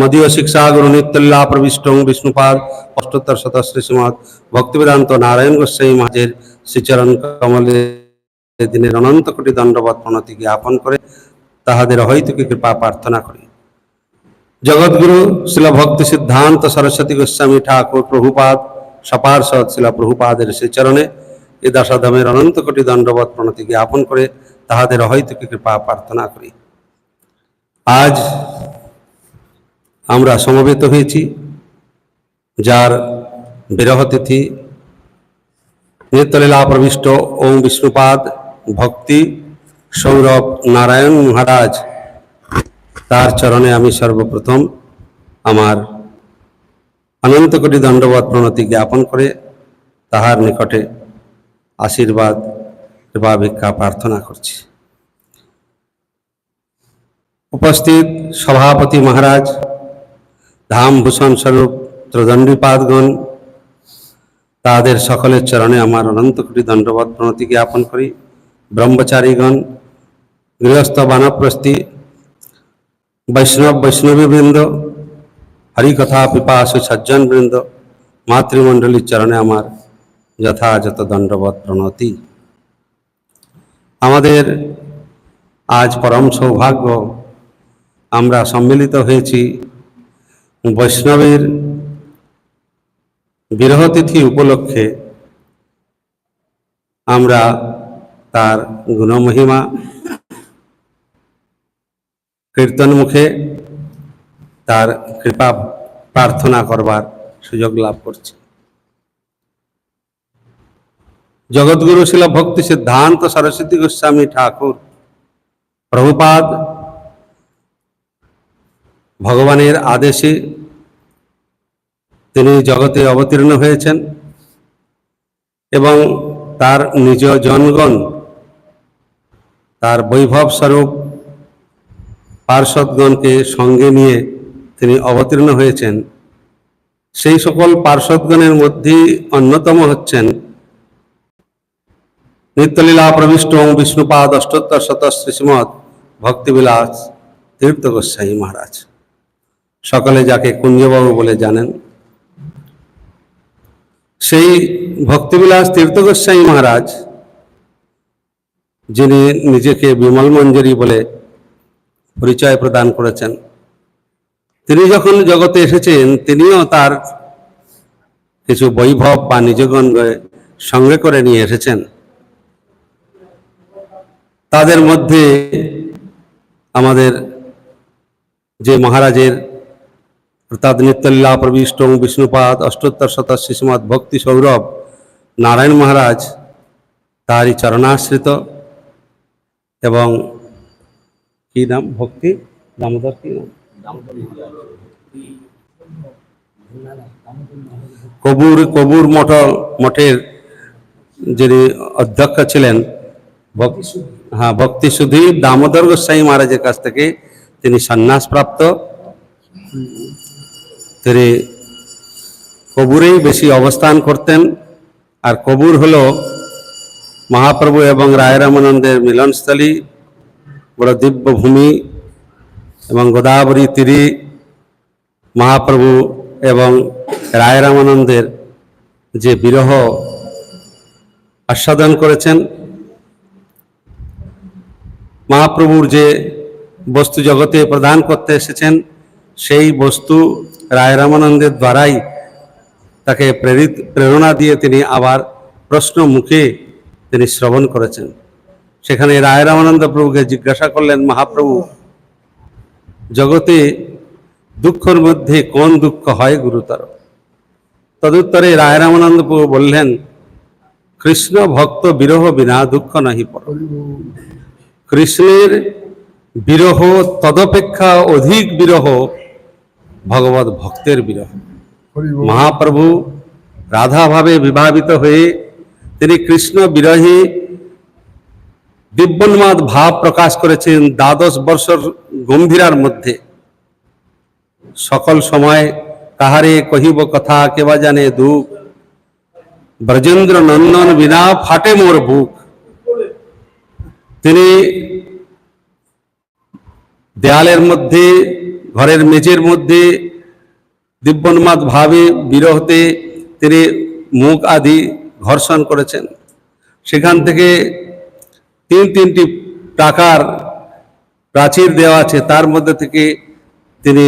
মদীয় শিক্ষা গুরু নিত্যল্লা প্রবিষ্ট বিষ্ণুপাদ অষ্টোত্তর শতশ্রী শ্রীমৎ ভক্তিবেদান্ত নারায়ণ গোস্বাই মহাজের শ্রীচরণ কমলে দিনের অনন্ত কোটি দণ্ডবত প্রণতি জ্ঞাপন করে তাহাদের হয়তুকি কৃপা প্রার্থনা করি জগৎগুরু শিল ভক্তি সিদ্ধান্ত সরস্বতী গোস্বামী ঠাকুর প্রভুপাদ সপার্ষদ শিল প্রভুপাদের শ্রীচরণে এ দশাধামের অনন্ত কোটি দণ্ডবত প্রণতি জ্ঞাপন করে তাহাদের অহৈতুকী কৃপা প্রার্থনা করি আজ আমরা সমবেত হয়েছি, যার বিরহতিথি তিথি প্রবিষ্ট ওম বিষ্ণুপাদ ভক্তি সৌরভ নারায়ণ মহারাজ, তার চরণে আমি সর্বপ্রথম আমার অনন্ত কোটি প্রণতি জ্ঞাপন করে তাহার নিকটে আশীর্বাদ কৃপা ভিক্ষা প্রার্থনা করছি। উপস্থিত সভাপতি মহারাজ ধাম ভূষণ স্বরূপ ত্রদণ্ডীপাদগণ, তাদের সকলের চরণে আমার অনন্ত কোটি দণ্ডবত প্রণতি জ্ঞাপন করি। ব্রহ্মচারীগণ, গৃহস্থ বানপ্রস্থি, বৈষ্ণব বৈষ্ণবীবৃন্দ হরিকথা পিপাসু সজ্জন বৃন্দ মাতৃমণ্ডলীর চরণে আমার যথাযথ দণ্ডবত প্রণতি। আমাদের আজ পরম সৌভাগ্য, আমরা সম্মিলিত হয়েছি বৈষ্ণবের বিরহতিথি উপলক্ষে আমরা তার গুণমহিমা কীর্তন মুখে তার কৃপা প্রার্থনা করবার সুযোগ লাভ করছি। জগৎগুরু শিল ভক্তি সিদ্ধান্ত সরস্বতী গোস্বামী ঠাকুর, প্রভুপাদ ভগবানের আদেশে তিনি জগতে অবতীর্ণ হয়েছেন এবং তার নিজ জনগণ, তার বৈভব স্বরূপ পার্ষদগণকে সঙ্গে নিয়ে তিনি অবতীর্ণ হয়েছেন। সেই সকল পার্ষদগণের মধ্যে অন্যতম হচ্ছেন নিত্যলীলা প্রবিষ্ট বিষ্ণুপাদ অষ্টোত্তর শত শ্রীমৎ ভক্তিবিলাস তীর্থ গোস্বাই মহারাজ। সকলে যাকে কুঞ্জবাবু বলে জানেন। সেই ভক্তিবিলাস তীর্থ গোস্বাই মহারাজ, যিনি নিজেকে বিমল মঞ্জুরি বলে পরিচয় প্রদান করেছেন, তিনি যখন জগতে এসেছেন, তিনিও তার কিছু বৈভব বা নিজগণকে সঙ্গে করে নিয়ে এসেছেন। তাদের মধ্যে আমাদের যে মহারাজের নিত্যলীলা প্রবিষ্ট বিষ্ণুপাদ অষ্টোত্তর শত শিশুমৎ ভক্তি সৌরভ নারায়ণ মহারাজ তারই চরণাশ্রিত এবং কি নাম ভক্তি দামোদর কি নাম কবুর কবুর মঠ, মঠের যিনি অধ্যক্ষ ছিলেন হ্যাঁ ভক্তি সুধীর দামোদর গোস্বাই মহারাজের কাছ থেকে তিনি সন্ন্যাস প্রাপ্ত। তিনি কবুরেই বেশি অবস্থান করতেন। আর কবুর হল মহাপ্রভু এবং রায় রামানন্দের মিলনস্থলী, বড় দিব্য ভূমি এবং গোদাবরী তীরে মহাপ্রভু এবং রায় রামানন্দের যে বিরহ আস্বাদন করেছেন। মহাপ্রভুর যে বস্তু জগতে প্রদান করতে এসেছেন, সেই বস্তু রায় রামানন্দের দ্বারাই তাকে প্রেরিত, প্রেরণা দিয়ে তিনি আবার প্রশ্ন মুখে তিনি শ্রবণ করেছেন। সেখানে রায় রামানন্দ প্রভুকে জিজ্ঞাসা করলেন, মহাপ্রভু, জগতে দুঃখের মধ্যে কোন দুঃখ হয় গুরুতর? তদুত্তরে রায় রামানন্দ প্রভু বললেন, কৃষ্ণ ভক্ত বিরহ বিনা দুঃখ নাহি পর। কৃষ্ণের বিরহ তদপেক্ষা অধিক বিরহ ভগবত ভক্তের বিরহ। মহাপ্রভু রাধাভাবে বিভাবিত হয়ে তিনি কৃষ্ণ বিরহী দিব্যন্মাদ ভাব প্রকাশ করেছেন দ্বাদশ বর্ষর গম্ভীরার মধ্যে। সকল সময় কাহারে কহিব কথা কেবা জানে দুঃখ। ব্রজেন্দ্র নন্দন বিনা ফাটে মোর বুক। তিনি দেয়ালের মধ্যে ঘরের মেঝের মধ্যে দিব্যন্মাদ ভাবে বিরহতে তিনি মুখ আদি ঘর্ষণ করেছেন। সেখান থেকে তিন তিনটি টাকার প্রাচীর দেওয়া আছে, তার মধ্যে থেকে তিনি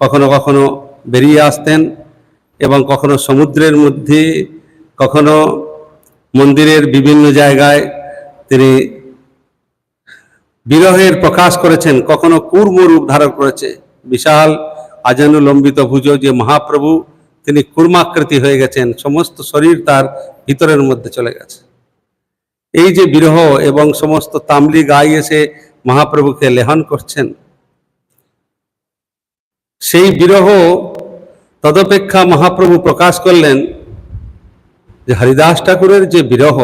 কখনো কখনো বেরিয়ে আসতেন এবং কখনো সমুদ্রের মধ্যে, কখনো মন্দিরের বিভিন্ন জায়গায় তিনি বিরহের প্রকাশ করেছেন, কখনো কূর্ম রূপ ধারণ করেছে। বিশাল আজানুলম্বিত ভুজ যে মহাপ্রভু, তিনি কুর্মাকৃতি হয়ে গেছেন, সমস্ত শরীর তার ভিতরের মধ্যে চলে গেছে। এই যে বিরহ এবং সমস্ত তামলি গায়ে এসে মহাপ্রভুকে লেহন করছেন, সেই বিরহ তদপেক্ষা মহাপ্রভু প্রকাশ করলেন যে হরিদাস ঠাকুরের যে বিরহ,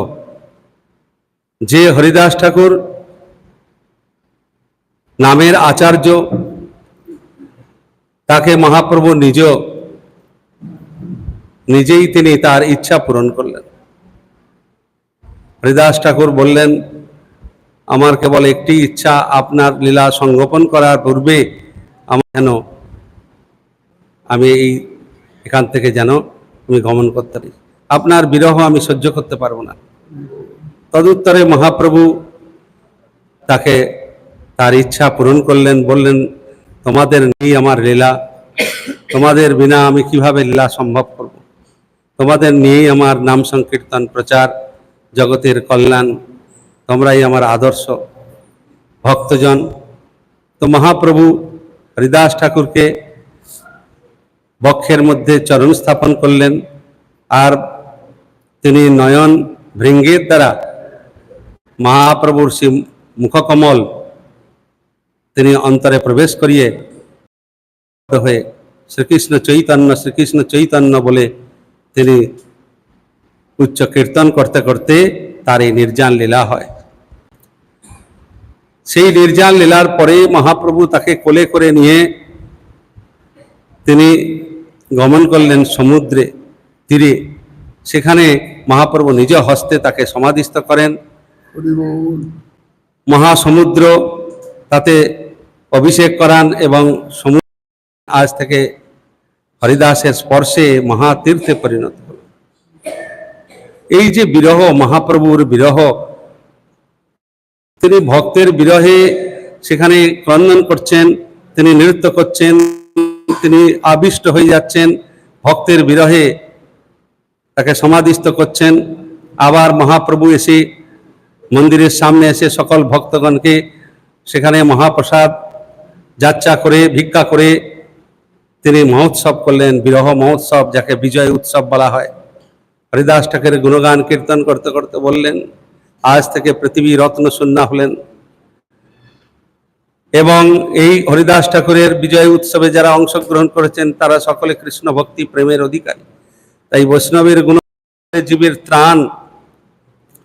যে হরিদাস ঠাকুর নামের আচার্য তাকে মহাপ্রভু নিজ নিজেই তিনি তার ইচ্ছা পূরণ করলেন। হরিদাস ঠাকুর বললেন, আমার কেবল একটি ইচ্ছা, আপনার লীলা সংগোপন করার পূর্বে আমার যেন, আমি এই, এখান থেকে যেন আমি গমন করতে পারি। আপনার বিরহ আমি সহ্য করতে পারব না। তদুত্তরে মহাপ্রভু তাকে তার ইচ্ছা পূরণ করলেন, বললেন তোমাদের নেই আমার লীলা। তোমাদের বিনা আমি কীভাবে লীলা সম্ভব করব? তোমাদের নিয়েই আমার নাম সংকীর্তন প্রচার, জগতের কল্যাণ। তোমরাই আমার আদর্শ। ভক্তজন, তো মহাপ্রভু হরিদাস ঠাকুরকে বক্ষের মধ্যে চরণ স্থাপন করলেন। আর তিনি নয়ন ভৃঙ্গের দ্বারা মহাপ্রভুর শ্রী মুখকমল তিনি অন্তরে প্রবেশ করিয়ে হয়ে শ্রীকৃষ্ণ চৈতন্য শ্রীকৃষ্ণ চৈতন্য বলে তিনি উচ্চ কীর্তন করতে করতে তার এই নির্জান লীলা হয়। সেই নির্জান লীলার পরে মহাপ্রভু তাকে কোলে করে নিয়ে তিনি গমন করলেন সমুদ্রে তীরে। সেখানে মহাপ্রভু নিজ হস্তে তাকে সমাধিস্থ করেন। মহাসমুদ্র তাতে অভিষেক করান এবং সমুদ্র আজ থেকে হরিদাসের স্পর্শে মহাতীর্থে পরিণত হল। এই যে বিরহ, মহাপ্রভুর বিরহ, তিনি ভক্তের বিরহে সেখানে ক্রন্দন করছেন, তিনি নৃত্য করছেন, তিনি আবিষ্ট হয়ে যাচ্ছেন, ভক্তের বিরহে তাকে সমাধিস্থ করছেন। আবার মহাপ্রভু এসে মন্দিরের সামনে এসে সকল ভক্তগণকে সেখানে মহাপ্রসাদ যাত্রা করে, ভিক্ষা করে তিনি মহোৎসব করলেন, বিরহ মহোৎসব, যাকে বিজয় উৎসব বলা হয়। হরিদাস ঠাকুরের গুণগান, কীর্তন করতে করতে বললেন, আজ থেকে পৃথিবী রত্ন শূন্য হলেন। এবং এই হরিদাস ঠাকুরের বিজয় উৎসবে যারা অংশগ্রহণ করেছেন, তারা সকলে কৃষ্ণ ভক্তি, প্রেমের অধিকারী। তাই বৈষ্ণবের গুণ, জীবের ত্রাণ,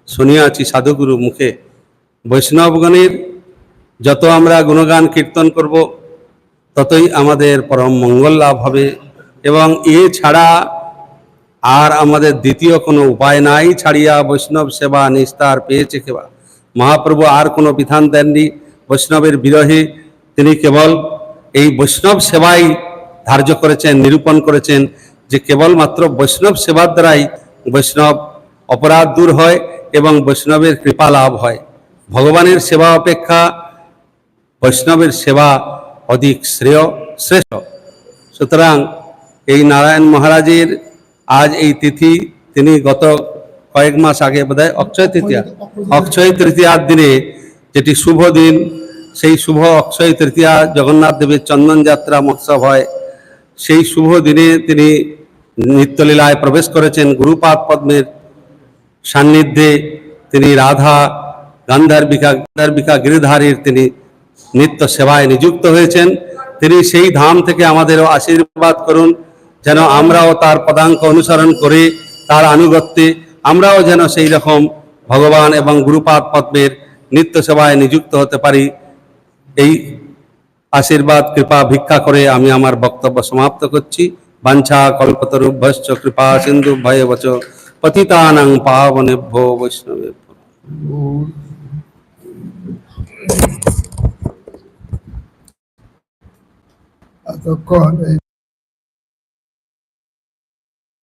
শুনিয়াছি সাধুগুরু মুখে। বৈষ্ণবগণের যত আমরা গুণগান, কীর্তন করব, ততই আমাদের পরম মঙ্গল লাভ হবে। এবং এ ছাড়া আর আমাদের দ্বিতীয় কোনো উপায় নাই, ছাড়িয়া বৈষ্ণব সেবা নিস্তার পেয়েছে কেবা মহাপ্রভু আর কোনো বিধান দেননি। বৈষ্ণবের বিরহে তিনি কেবল এই বৈষ্ণব সেবাই ধার্য করেছেন, নিরূপণ করেছেন যে কেবলমাত্র বৈষ্ণব সেবার দ্বারাই বৈষ্ণব অপরাধ দূর হয় এবং বৈষ্ণবের কৃপা লাভ হয়। ভগবানের সেবা অপেক্ষা বৈষ্ণবের সেবা অধিক শ্রেয়, শ্রেষ্ঠ। সুতরাং এই নারায়ণ মহারাজের আজ এই তিথি, তিনি গত কয়েক মাস আগে বোধহয় অক্ষয় তৃতীয়া, অক্ষয় তৃতীয়ার দিনে যেটি শুভ দিন, সেই শুভ অক্ষয় তৃতীয়া জগন্নাথ দেবের চন্দন যাত্রা মহোৎসব হয়। সেই শুভ দিনে তিনি নিত্যলীলায় প্রবেশ করেছেন গুরুপাদ পদ্মের সান্নিধ্যে। তিনি রাধা গান্ধার্বিকা গান্ধার্বিকা গিরিধারীর তিনি নিত্য সেবায় নিযুক্ত হয়েছেন। তিনি সেই ধাম থেকে আমাদেরও আশীর্বাদ করুন, যেন আমরাও তার পদাঙ্ক অনুসরণ করে, তার আনুগত্যে আমরাও যেন সেই রকম ভগবান এবং গুরুপাদ পদ্মের নিত্য সেবায় নিযুক্ত হতে পারি। এই আশীর্বাদ, কৃপা, ভিক্ষা করে আমি আমার বক্তব্য সমাপ্ত করছি। বাঞ্ছা কল্পতরুভ্যশ্চ কৃপা সিন্ধু ভয়বচ পতিতানাং পাবনেভ্যো বৈষ্ণবেভ্যো। এতক্ষণ এই